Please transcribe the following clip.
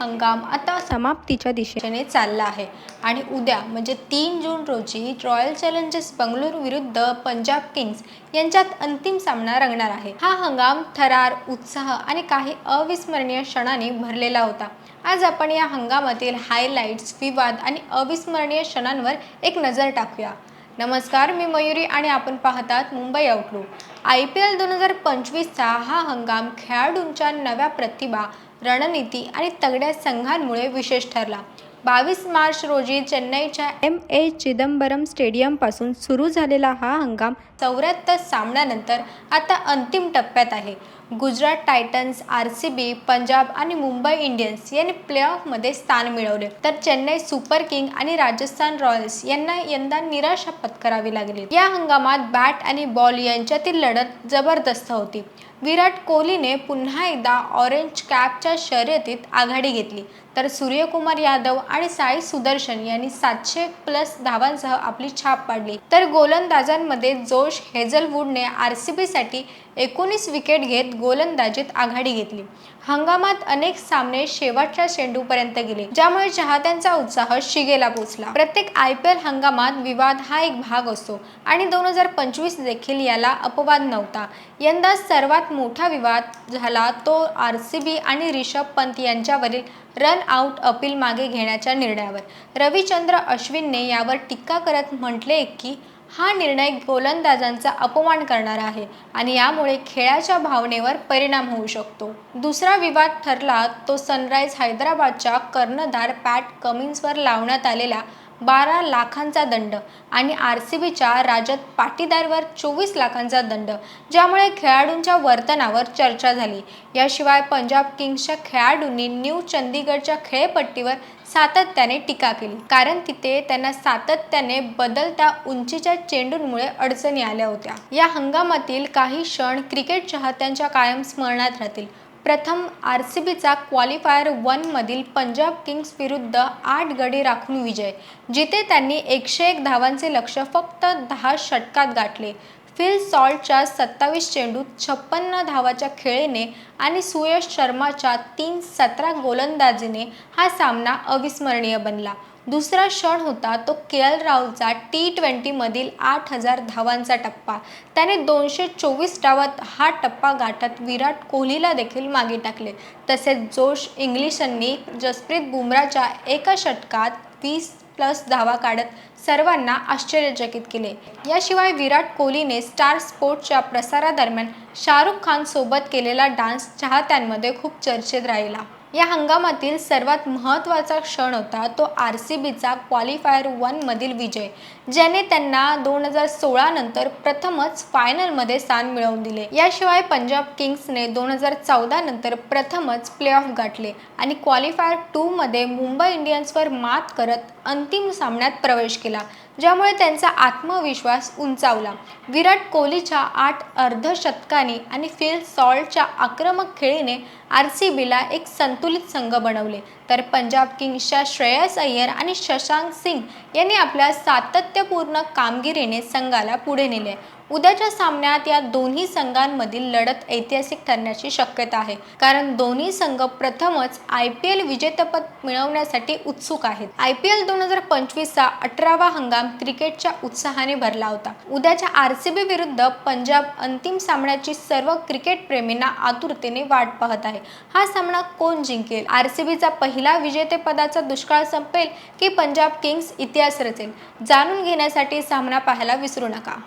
हंगाम आता समाप्तीच्या दिशेने चालला आहे. आणि उद्या म्हणजे तीन जून रोजी रॉयल चॅलेंजर्स बंगळुरू विरुद्ध पंजाब किंग्स यांच्यात अंतिम सामना रंगणार आहे. हा हंगाम थरार उत्साह आणि काही अविस्मरणीय क्षणाने भरलेला होता. आज आपण या हंगामातील हायलाईट्स विवाद आणि अविस्मरणीय क्षणांवर एक नजर टाकूया. नमस्कार मी मयुरी आणि आपण पाहतात Mumbai outlook I P L दोन हजार पंचवीसचा हा हंगाम खेळाडूंच्या नव्या प्रतिभा रणनीती आणि तगड्या संघांमुळे विशेष ठरला. बावीस मार्च रोजी चेन्नईच्या एम ए चिदंबरम स्टेडियमपासून सुरू झालेला हा हंगाम चौऱ्याहत्तर सामन्यानंतर आता अंतिम टप्प्यात आहे. Gujarat Titans R C B Punjab आणि मुंबई इंडियन्स यांनी प्लेऑफमध्ये स्थान मिळवले. तर चेन्नई सुपर किंग आणि राजस्थान रॉयल्स यांना यंदा निराशा पत्करावी लागली. या हंगामात बॅट आणि बॉल यांच्यातील लढत जबरदस्त होती. विराट कोहलीने पुन्हा एकदा ऑरेंज कॅपच्या शर्यतीत आघाडी घेतली. तर सूर्यकुमार यादव आणि साई सुदर्शन यांनी सातशे प्लस धावांसह आपली छाप पाडली. तर गोलंदाजांमध्ये जोश हेझलवूडने आर सी बीसाठी एकोणीस विकेट घेत गोलंदाजीत आघाडी घेतली. हंगामात अनेक सामने शेवटच्या चेंडूपर्यंत गेले ज्यामुळे चाहत्यांचा उत्साह शिगेला पोचला. प्रत्येक आय पी एल हंगामात विवाद हा एक भाग असतो आणि दोन हजार पंचवीस देखील याला अपवाद नव्हता. यंदा सर्वात मोठा विवाद झाला तो आर सी बी आणि रिषभ पंत यांच्यावरील रन आउट अपील मागे घेण्याच्या निर्णयावर. रविचंद्र अश्विनने यावर टीका करत म्हटले की हा निर्णय गोलंदाजांचा अपमान करणारा आहे आणि यामुळे खेळाच्या भावनेवर परिणाम होऊ शकतो. दुसरा विवाद ठरला तो सनराईज हैदराबादच्या कर्णधार पॅट कमिन्सवर लावण्यात आलेला बारा लाखांचा दंड आणि आर सी बीच्या राजत पाटीदारवर चोवीस लाखांचा दंड ज्यामुळे खेळाडूंच्या वर्तनावर चर्चा झाली. याशिवाय पंजाब किंग्सच्या खेळाडूंनी न्यू चंदीगडच्या खेळपट्टीवर सातत्याने टीका केली कारण तिथे त्यांना सातत्याने बदलत्या उंचीच्या चेंडूंमुळे अडचणी आल्या होत्या. या हंगामातील काही क्षण क्रिकेट चाहत्यांच्या कायम स्मरणात राहतील. प्रथम आर सी बीचा क्वालिफायर वनमधील पंजाब किंग्स विरुद्ध आठ गडी राखून विजय जिथे त्यांनी एकशे एक धावांचे लक्ष फक्त दहा षटकात गाठले. फिल सॉल्टच्या सत्तावीस चेंडूत छप्पन्न धावाच्या खेळीने आणि सुयश शर्माच्या तीन सतरा गोलंदाजीने हा सामना अविस्मरणीय बनला. दुसरा क्षण होता तो के एल राहुलचा टी ट्वेंटीमधील आठ हजार धावांचा टप्पा. त्याने दोनशे चोवीस डावात हा टप्पा गाठत विराट कोहलीला देखील मागे टाकले. तसेच जोश इंग्लिशांनी जसप्रीत बुमराच्या एका षटकात वीस प्लस धावा काढत सर्वांना आश्चर्यचकित केले. याशिवाय विराट कोहलीने स्टार स्पोर्ट्सच्या प्रसारादरम्यान शाहरुख खानसोबत केलेला डान्स चाहत्यांमध्ये खूप चर्चेत राहिला. या हंगामातील सर्वात महत्त्वाचा क्षण होता तो आर सी बीचा क्वालिफायर वनमधील विजय ज्याने त्यांना दोन हजार सोळा नंतर प्रथमच फायनलमध्ये स्थान मिळवून दिले. याशिवाय पंजाब किंग्सने दोन हजार चौदा नंतर प्रथमच प्लेऑफ गाठले आणि क्वालिफायर टूमध्ये मुंबई इंडियन्सवर मात करत अंतिम सामन्यात प्रवेश केला. ज्यामुळे त्यांचा आत्मविश्वास उंचावला. विराट कोहलीच्या आठ अर्धशतकाने आणि फिल सॉल्टच्या आक्रमक खेळीने आर सी बीला एक संतुलित संघ बनवले. तर पंजाब किंग्सच्या श्रेयस अय्यर आणि शशांक सिंग यांनी आपल्या सातत्यपूर्ण कामगिरीने संघाला पुढे नेले. उद्याच्या सामन्यात या दोन्ही संघांमधील लढत ऐतिहासिक ठरण्याची शक्यता आहे. कारण दोन्ही संघ प्रथमच आय पी एल विजेतेपद मिळवण्यासाठी उत्सुक आहेत. आय पी एल दोन हजार पंचवीसचा अठरावा हंगाम क्रिकेटच्या उत्साहाने भरला होता. उद्याच्या आर सी बी विरुद्ध पंजाब अंतिम सामन्याची सर्व क्रिकेट प्रेमींना आतुरतेने वाट पाहत आहे. हा सामना कोण जिंकेल? आर सी बीचा पहिला विजेतेपदाचा दुष्काळ संपेल की पंजाब किंग्स इतिहास रचेल? जाणून घेण्यासाठी सामना पाहायला विसरू नका.